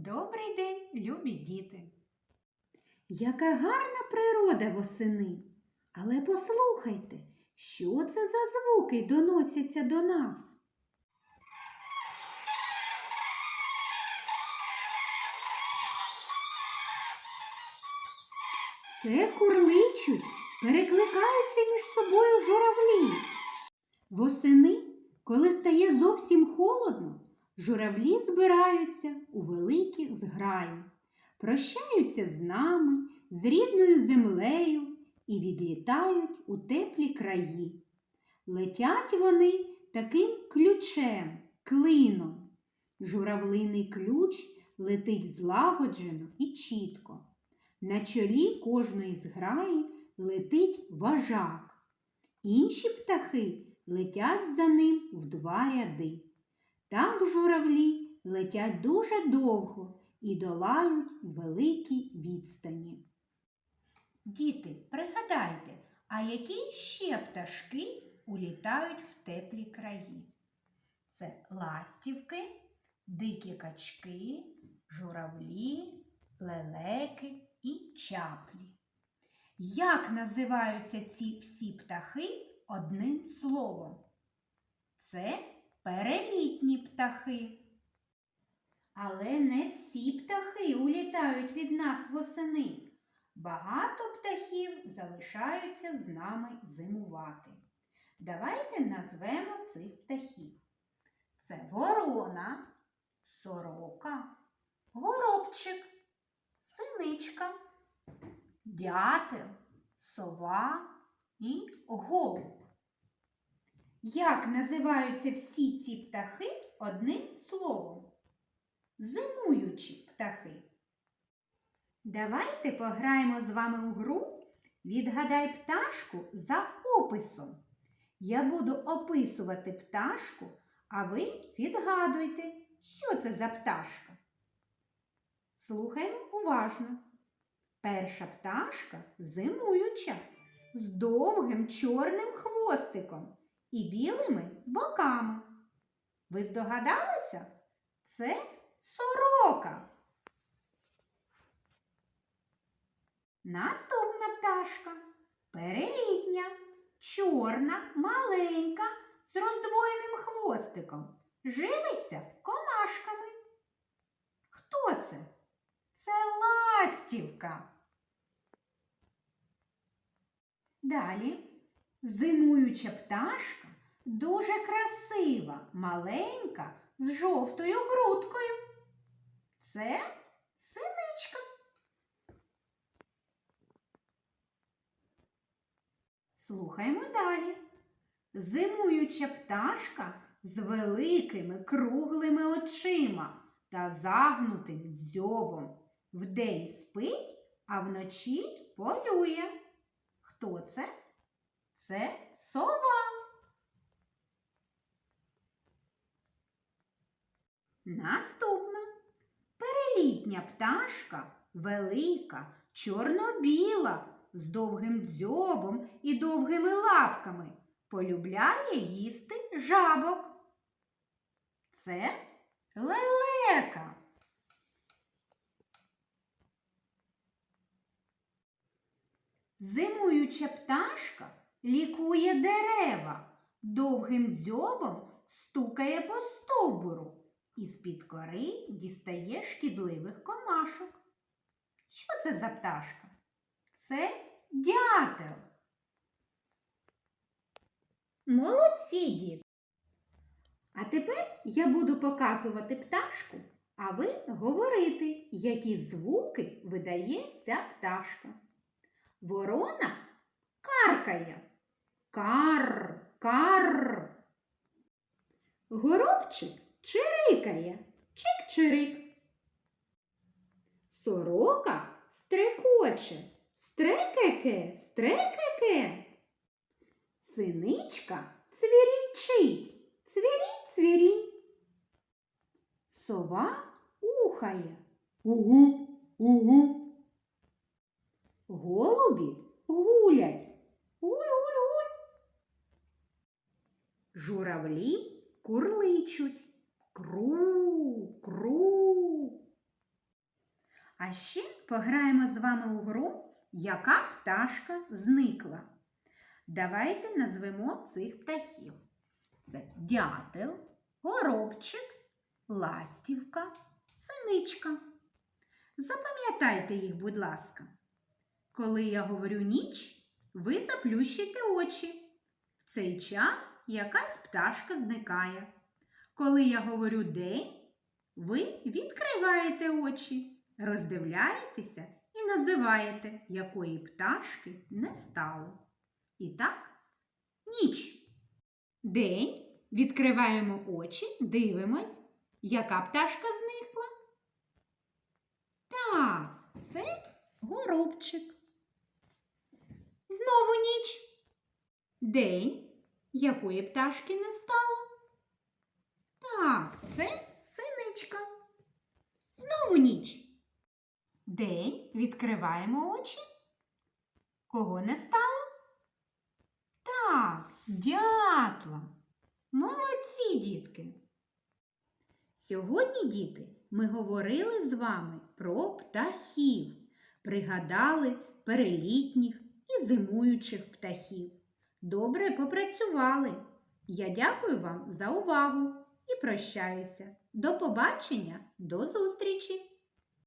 Добрий день, любі діти! Яка гарна природа восени. Але послухайте, що це за звуки доносяться до нас? Це курличуть, перекликаються між собою журавлі. Восени, коли стає зовсім холодно, журавлі збираються у великі зграї, прощаються з нами, з рідною землею і відлітають у теплі краї. Летять вони таким ключем, клином. Журавлиний ключ летить злагоджено і чітко. На чолі кожної зграї летить важак. Інші птахи летять за ним в два ряди. Так журавлі летять дуже довго і долають великі відстані. Діти, пригадайте, а які ще пташки улітають в теплі краї? Це ластівки, дикі качки, журавлі, лелеки і чаплі. Як називаються ці всі птахи одним словом? Птахи. Але не всі птахи улітають від нас восени. Багато птахів залишаються з нами зимувати. Давайте назвемо цих птахів. Це ворона, сорока, горобчик, синичка, дятел, сова і голуб. Як називаються всі ці птахи одним словом? Зимуючі птахи. Давайте пограємо з вами у гру Відгадай пташку за описом. Я буду описувати пташку, а ви відгадуйте, що це за пташка. Слухаємо уважно. Перша пташка зимуюча, з довгим чорним хвостиком і білими боками. Ви здогадалися? Це сорока. Наступна пташка перелітня, чорна, маленька, з роздвоєним хвостиком. Живиться комашками. Хто це? Це ластівка. Далі зимуюча пташка дуже красива, маленька, з жовтою грудкою. Це синичка. Слухаємо далі. Зимуюча пташка з великими круглими очима та загнутим дзьобом. Вдень спить, а вночі полює. Хто це? Це сова. Наступна перелітня пташка велика, чорно-біла, з довгим дзьобом і довгими лапками. Полюбляє їсти жабок. Це лелека. Зимуюча пташка лікує дерева, довгим дзьобом стукає по стовбуру і з-під кори дістає шкідливих комашок. Що це за пташка? Це дятел. Молодці, діти! А тепер я буду показувати пташку, а ви говорити, які звуки видає ця пташка. Ворона каркає. Кар, кар. Горобчик чирикає. Чик-чирик. Сорока стрекоче. Стрекеке, стрекеке. Синичка цвірінчить. Цвірінь, цвірінь. Сова ухає. Угу, угу. Голубі гулять. Гуль-гуль-гуль. Журавлі курличуть. Кру, кру. А ще пограємо з вами у гру, яка пташка зникла. Давайте назвемо цих птахів. Це дятел, горобчик, ластівка, синичка. Запам'ятайте їх, будь ласка. Коли я говорю ніч, ви заплющите очі. В цей час якась пташка зникає. Коли я говорю день, ви відкриваєте очі, роздивляєтеся і називаєте, якої пташки не стало. І так, ніч. День. Відкриваємо очі, дивимось, яка пташка зникла. Так, це горобчик. Знову ніч. День. Якої пташки не стало? Так, це синичка. Знову ніч. День. Відкриваємо очі. Кого не стало? Так, дятла. Молодці, дітки. Сьогодні, діти, ми говорили з вами про птахів, пригадали перелітніх і зимуючих птахів. Добре попрацювали. Я дякую вам за увагу і прощаюся. До побачення, до зустрічі!